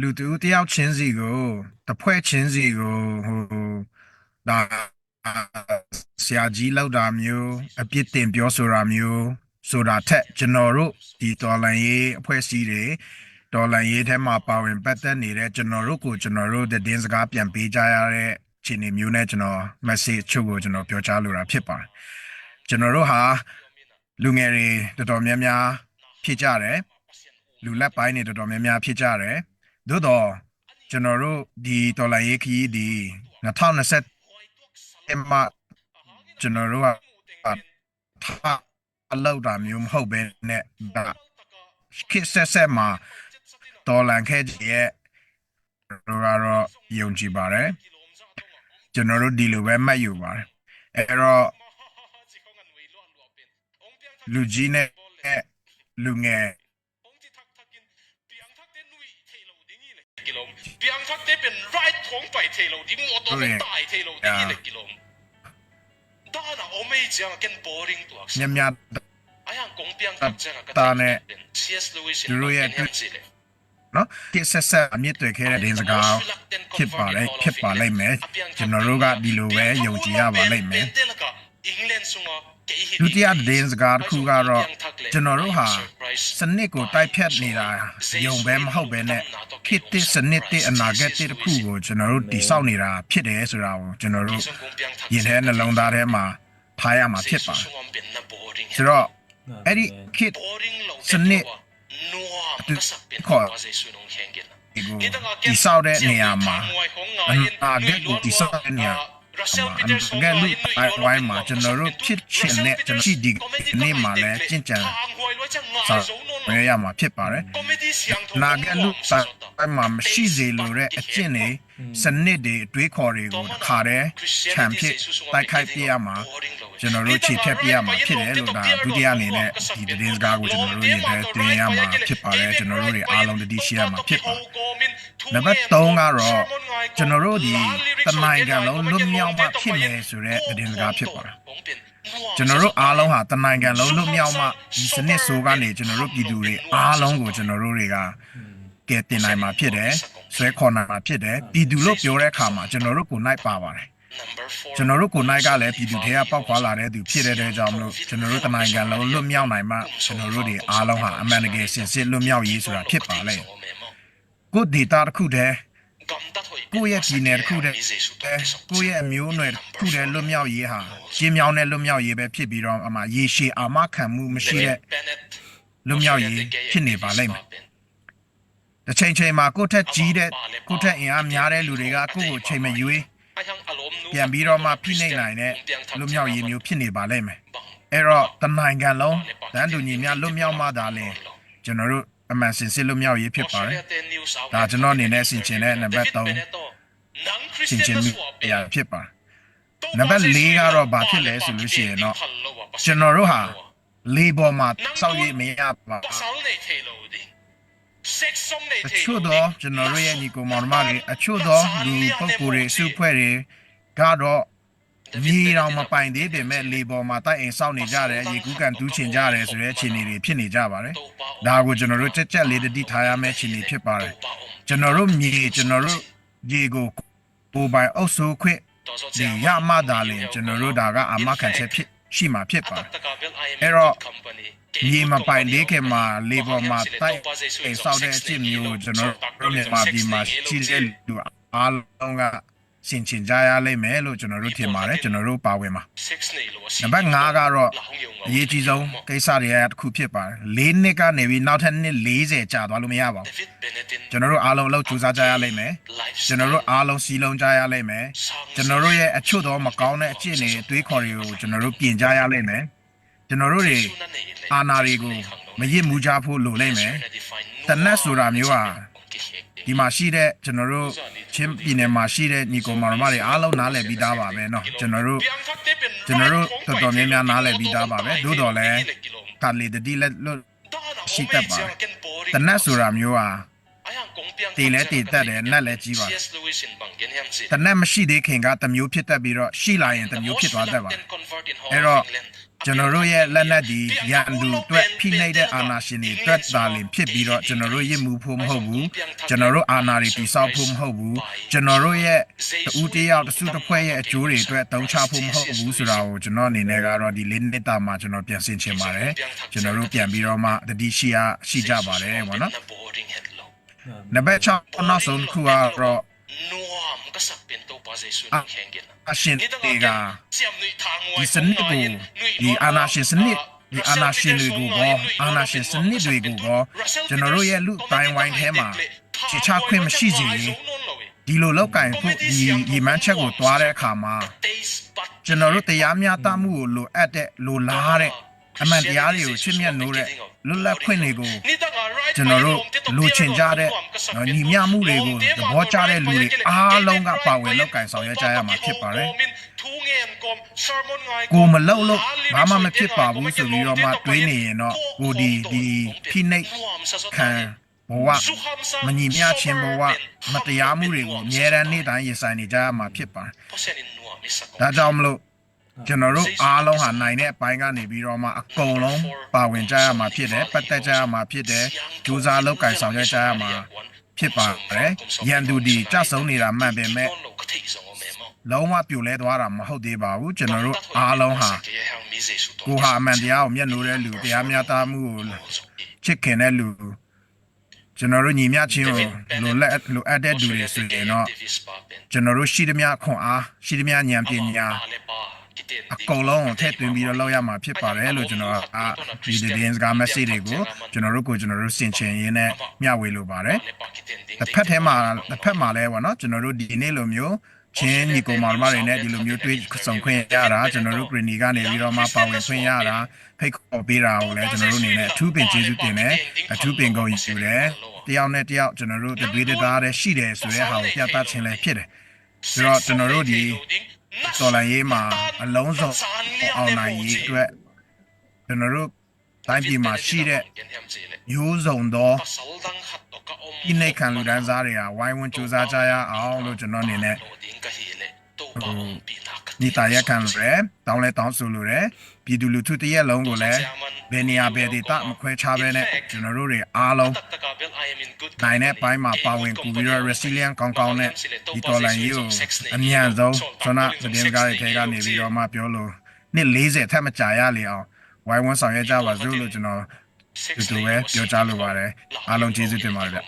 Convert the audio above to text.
လူတူတယောက်ချင်းစီကိုတစ်ဖွဲ့ချင်းစီကိုဟိုဒါဆရာကြီးလောက်တာမျိုးအပြစ်တင်ပြောဆိုတာမျိုးဆိုတာထက်ကျွန်တော်တို့ဒီတော်လန်ရေးအဖွဲ့အစည်းတွေတော်လန်ရေးထဲမှာပါဝင်ပတ်သက်နေတဲ့ကျွန်တော်တို့ကိုကျွန်တော်တို့သတင်းစကားပြန်ပေးကြရတဲ့ခြေအနေမျိုးနဲ့ကျွန်တော် message ချုပ်ကိုကျွန်တော်ပြောကြားလိုတာဖြစ်ပါတယ်ကျွန်တော်တို့ဟာလူငယ်တွေတော်တော်များများဖြစ်ကြတယ်လူလက်ပိုင်းတွေတော်တော်များများဖြစ်ကြတယ် သို့တော့ကျွန်တော်တို့ဒီတော်လန်ရေးခရီးဒီ2020မှာကျွန်တော်တို့ကထားအလောက်တာမျိုးမဟုတ်ဘဲနဲ့ဒါခစ်ဆက်ဆက်မှာတော်လန်ခဲ့ကြီးရဲ့တို့ကတော့ယုံကြည်ပါတယ်ကျွန်တော်တို့ဒီလိုပဲမှတ်ယူပါတယ်အဲ့တော့လူကြီးနဲ့လူငယ် บียงทักได้เป็นไรของไปเทโลที่มัวตัวเป็นตายเทโลที่นี่เลยกิโลด้านอ่ะโอไม่จังกันบอริงตัว ညများ ไอ้ยังกงเบียงทักจังกัน ตาเนี่ย เชียสลูอิส သူတို့ရဲ့ เป็นสิเลย နော်ခစ်ဆက်ဆက်အမြင့်တွေ့ခဲ့တဲ့ဒင်းစကားဖြစ်ပါလေဖြစ်ပါလိမ့်မယ်ကျွန်တော်တို့ကဒီလိုပဲယုံကြည်ရပါလိမ့်မယ် အင်္ဂလန်ဆုံက ဒုတိယဒင်းစကားတစ်ခုကတော့ကျွန်တော်တို့ဟာစနစ်ကိုတိုက်ဖြတ်နေတာယုံပဲမဟုတ်ပဲနဲ့ခစ်တစ်စနစ်တစ်အနာဂတ်တစ်တစ်ခုကိုကျွန်တော်တို့တည်ဆောက်နေတာဖြစ်တယ်ဆိုတာကိုကျွန်တော်တို့ရင်ထဲနှလုံးသားထဲမှာထားရမှာဖြစ်ပါတယ်ဆိုတော့အဲ့ဒီခစ်စနစ်ခေါ်ဒီကိုတည်ဆောက်တဲ့နေရာမှာအနာဂတ်ကိုတည်ဆောက်တဲ့နေရာ အနာဂတ်လူဝိုင်းမှာကျွန်တော်တို့ဖြစ်ချင်တဲ့ကျွန်တော်ဒီနေ့မှာလည်းကြင်ကြံ ဆောက်ရရမှာဖြစ်ပါတယ်နာဂတ်လူပိုင်းမှာမရှိစေလိုတဲ့အကျင့်တွေစနစ်တွေအတွေးခေါ်တွေကိုတစ်ခါတည်းခြံဖြစ်တိုက်ခိုက်ပြရမှာကျွန်တော်တို့ခြေဖြတ်ပြရမှာဖြစ်တယ်လို့ဒါဒုတိယအနေနဲ့ဒီသတင်းစကားကိုကျွန်တော်တို့ရင်ထဲတင်ရမှာဖြစ်ပါတယ်ကျွန်တော်တို့တွေအားလုံးတတိရှိရမှာဖြစ်ပါတယ်နံပါတ်3ကတော့ကျွန်တော်တို့ဒီတနိုင်ငံလုံးလွတ်မြောက်မှဖြစ်မယ်ဆိုတဲ့သတင်းစကားဖြစ်ပါတယ် ကျွန်တော်တို့အားလုံးဟာတနိုင်ငံလုံးလွတ်မြောက်မှဒီစနစ်ဆိုးကနေကျွန်တော်တို့ပြည်သူတွေအားလုံးကိုကျွန်တော်တို့တွေကကဲတင်နိုင်မှာဖြစ်တယ်ဆွဲခေါ်နိုင်မှာဖြစ်တယ်ပြည်သူလို့ပြောတဲ့အခါမှာကျွန်တော်တို့ကိုနိုင်ပါပါတယ်ကျွန်တော်တို့ကိုနိုင်ကလည်းပြည်သူတွေကပောက်ခွာလာတဲ့သူဖြစ်တဲ့တဲ့ကြောင့်မလို့ကျွန်တော်တို့တနိုင်ငံလုံးလွတ်မြောက်နိုင်မှကျွန်တော်တို့တွေအားလုံးဟာအမှန်တကယ်စင်စစ်လွတ်မြောက်ရေးဆိုတာဖြစ်ပါလေကိုဒေတာတစ်ခုတည်း ကိုယ့်ရဲ့ပြည်နယ်တစ်ခုတည်းကိုယ့်ရဲ့အမျိုးအနွယ်တစ်ခုတည်းလွတ်မြောက်ရေးဟာရှင်းမြောင်းတဲ့လွတ်မြောက်ရေးပဲဖြစ်ပြီးတော့အမှရေရှည်အာမခံမှုမရှိတဲ့လွတ်မြောက်ရေးဖြစ်နေပါလိမ့်မယ်တစ်ချိန်ချိန်မှာကိုယ့်ထက်ကြီးတဲ့ကိုယ့်ထက်အင်အားများတဲ့လူတွေကကိုယ့်ကိုချိန်မရွေးပြန်ပြီးတော့မှဖိနှိပ်နိုင်တဲ့လွတ်မြောက်ရေးမျိုးဖြစ်နေပါလိမ့်မယ်အဲ့တော့တနိုင်ငံလုံးတန်းတူညီမျှလွတ်မြောက်မှသာလေကျွန်တော်တို့ အမှန်စင်စစ်လွတ်မြောက်ရေးဖြစ်ပါတယ်ဒါကျွန်တော်အနေနဲ့ဆင်ခြင်တဲ့နံပါတ်3ဆင်ခြင်မှုအရာဖြစ်ပါတယ်နံပါတ်4ကတော့ဘာဖြစ်လဲဆိုလို့ရှိရင်တော့ကျွန်တော်တို့ဟာလေပေါ်မှာစောက်ရည်မရပါဆောင်းနေထေလို့ဒီ sex ဆုံးနေအထေချို့တော့ကျွန်တော်တို့ရဲ့ညီကိုမောင်နှမတွေအချို့တော့လူပုဂ္ဂိုလ်တွေစုဖွဲ့တွေကတော့ မြေတော်မပိုင်သေးပေမဲ့လေပေါ်မှာတိုက်အိမ်စောင့်နေကြတယ်ရေကူးကန်တူးချင်ကြတယ်ဆိုတဲ့အခြေအနေတွေဖြစ်နေကြပါတယ်ဒါကိုကျွန်တော်တို့ချက်ချက်လေးတတိထားရမယ့်အခြေအနေဖြစ်ပါတယ်ကျွန်တော်တို့မြေကျွန်တော်တို့ရေကိုပိုပိုင်အုပ်စုခွင့်ဒီရမှသာလင်ကျွန်တော်တို့ဒါကအမခံချက်ဖြစ်ရှိမှာဖြစ်ပါတယ်အဲ့တော့မြေမပိုင်လေးခင်မှာလေပေါ်မှာတိုက်အိမ်ဆောက်တဲ့အဖြစ်မျိုးကိုကျွန်တော်တို့မြန်မာပြည်မှာရှိတဲ့လူအားလုံးက ရှင်းချင်ကြရလိမ့်မယ်လို့ကျွန်တော်တို့ထင်ပါတယ်ကျွန်တော်တို့ပါဝင်ပါ sex နေလို့နံပါတ်5ကတော့အရေးကြီးဆုံးကိစ္စတွေကတစ်ခုဖြစ်ပါတယ်၄နှစ်ကနေပြီးနောက်ထပ်နှစ်40ကြာသွားလို့မရပါဘူးကျွန်တော်တို့အားလုံးအလုပ်ကြိုးစားကြရလိမ့်မယ်ကျွန်တော်တို့အားလုံးစီလုံးကြရလိမ့်မယ်ကျွန်တော်တို့ရဲ့အချို့သောမကောင်းတဲ့အကျင့်တွေအတွေးခေါ်တွေကိုကျွန်တော်တို့ပြင်ကြရလိမ့်မယ်ကျွန်တော်တို့တွေအာဏာတွေကိုမရစ်မှုကြဖို့လိုလိမ့်မယ်တနတ်ဆိုတာမျိုးဟာ ဒီမှာရှိတဲ့ကျွန်တော်တို့ချင်းပြည်နယ်မှာရှိတဲ့ညီကောင်မောင်နှမတွေအားလုံးနားလည်ပြီးသားပါပဲเนาะကျွန်တော်တို့ ကျွန်တော်တို့တော်တော်များများနားလည်ပြီးသားပါပဲသို့တော်လည်းကလေးတတိလက်လို့ရှိတတ်ပါတနတ်ဆိုတာမျိုးဟာ တည်လဲတည်တတ်တယ်နတ်လည်းကြီးပါတနတ်မရှိသေးခင်ကတမျိုးဖြစ်တတ်ပြီးတော့ရှိလာရင်တမျိုးဖြစ်သွားတတ်ပါအဲ့တော့ကျွန်တော်တို့ရဲ့လက်နက်ဒီရန်သူအတွက်ဖိနှိပ်တဲ့အာဏာရှင်တွေအတွက်သာလင်ဖြစ်ပြီးတော့ကျွန်တော်တို့ရစ်မှုဖို့မဟုတ်ဘူးကျွန်တော်တို့အာဏာတွေတိဆောက်ဖို့မဟုတ်ဘူးကျွန်တော်တို့ရဲ့တူတယောက်တစ်စုတစ်ဖွဲ့ရဲ့အကျိုးတွေအတွက်တုံးချဖို့မဟုတ်ဘူးဆိုတာကိုကျွန်တော်အနေနဲ့ကတော့ဒီလေးနှစ်တာမှာကျွန်တော်ပြန်ဆင်ချင်ပါတယ်ကျွန်တော်တို့ပြန်ပြီးတော့မှတတိရှိရရှိကြပါတယ်ပေါ့နော် နံပါတ်6နောက်ဆုံးတစ်ခုကတော့ nuam ka sak pin to pa jesu Ah. ni hengin အရှင်တွေက siam nui thang ဒီစနစ်ကိုဒီအာနာရှင်စနစ်ဒီအာနာရှင်တွေကိုကောအာနာရှင်စနစ်တွေကိုကောကျွန်တော်တို့ရဲ့လူတိုင်းဝိုင်းထဲမှာချေချခွင့်မရှိစေရင်ဒီလိုလောက်ကင်ဖို့ဒီရီမန်းချက်ကိုတွားတဲ့အခါမှာကျွန်တော်တို့တရားမျှတမှုကိုလိုအပ်တဲ့လိုလားတဲ့ အမှန်တရားတွေကိုချစ်မြတ်နိုးတဲ့လွတ်လပ်ခွင့်တွေကိုကျွန်တော်တို့လူချင်ကြတဲ့နော်ညီမျှမှုတွေကိုသဘောကျတဲ့လူတွေအားလုံးကပါဝင်လောက်ကင်ဆောင်ရွက်ကြရမှာဖြစ်ပါတယ်ကိုမလောက်လို့ဘာမှမဖြစ်ပါဘူးဆိုပြီးတော့မှတွေးနေရင်တော့ကိုဒီဒီဖိနှိပ်ခံဘဝမညီမျှခြင်းဘဝမတရားမှုတွေကိုအများရန်နေ့တိုင်းရင်ဆိုင်နေကြရမှာဖြစ်ပါတယ်ဒါကြောင့်မလို့ ကျွန်တော်တို့အားလုံးဟာနိုင်တဲ့အပိုင်းကနေပြီးတော့မှအကုန်လုံးပါဝင်ကြရမှာဖြစ်တယ်ပတ်သက်ကြရမှာဖြစ်တယ်ကြိုးစားလုပ်ကင်ဆောင်ရွက်ကြရမှာဖြစ်ပါတယ်ရန်သူဒီကြဆုံနေတာမှန်ပေမဲ့လုံးဝပြိုလဲသွားတာမဟုတ်သေးပါဘူးကျွန်တော်တို့အားလုံးဟာကိုဟာအမှန်တရားကိုမျက်နှိုးတဲ့လူတရားမျှတမှုကိုချစ်ခင်တဲ့လူကျွန်တော်တို့ညီမျှချင်းကိုလိုလက်လိုအပ်တဲ့လူတွေဆိုရင်တော့ကျွန်တော်တို့ရှိသမျှခွန်အားရှိသမျှဉာဏ်ပညာ အကုန်လုံးကိုထည့်သွင်းပြီးတော့လောက်ရမှာဖြစ်ပါတယ်လို့ကျွန်တော်ကအာဒီဒီစကား message တွေကိုကျွန်တော်တို့ကိုကျွန်တော်တို့စင်ချင်ရင်းနဲ့မျှဝေလိုပါတယ်တစ်ဖက်ထဲမှာတစ်ဖက်မှာလဲပေါ့နော်ကျွန်တော်တို့ဒီနေ့လိုမျိုးချင်းညီကောင်မောင်မတွေနဲ့ဒီလိုမျိုးတွေ့ဆုံခွင့်ရတာကျွန်တော်တို့ green ကနေပြီးတော့မှပါဝင်ခွင့်ရတာဖိတ်ခေါ်ပေးတာကိုလည်းကျွန်တော်တို့အနေနဲ့အထူးပင်ကျေးဇူးတင်တယ်အထူးပင်ကုန်ယူတယ်တယောက်နဲ့တယောက်ကျွန်တော်တို့တတွေးတသားတဲ့ရှိတယ်ဆိုတဲ့ဟာကိုပြသခြင်းလည်းဖြစ်တယ်ဆိုတော့ကျွန်တော်တို့ဒီ တော်လိုင်းရေးမှာအလုံးစုံအောင်နိုင်ရေးအတွက်ကျွန်တော်တို့တိုင်းပြည်မှာရှိတဲ့ရိုးစုံသောဒီနေ့ခံလူဒန်းစားတွေကဝိုင်းဝန်းစူးစမ်းကြရအောင်လို့ကျွန်တော်အနေနဲ့ ဒီတာရက်ခံရဲတောင်းလဲတောင်းဆိုလို့ရပြည်သူလူထုတရက်လုံးကိုလည်းဘယ်နေရာဘယ်ဒေသမခွဲခြားပဲနဲ့ကျွန်တော်တို့တွေအားလုံးနိုင်တဲ့ပိုင်းမှာပါဝင်ကူပြီးတော့ resilient ကောင်းကောင်းနဲ့ဒီတော်လိုင်းကြီးကိုအမြန်ဆုံးဆွမ်းနာသတင်းကားတွေထဲကနေပြီးတော့မှပြောလို့နှစ်40ထက်မကြာရလေအောင်ဝိုင်းဝန်းဆောင်ရွက်ကြပါစို့လို့ကျွန်တော်တူတူပဲပြောကြားလိုပါတယ်အားလုံးကျေးဇူးတင်ပါတယ်ဗျ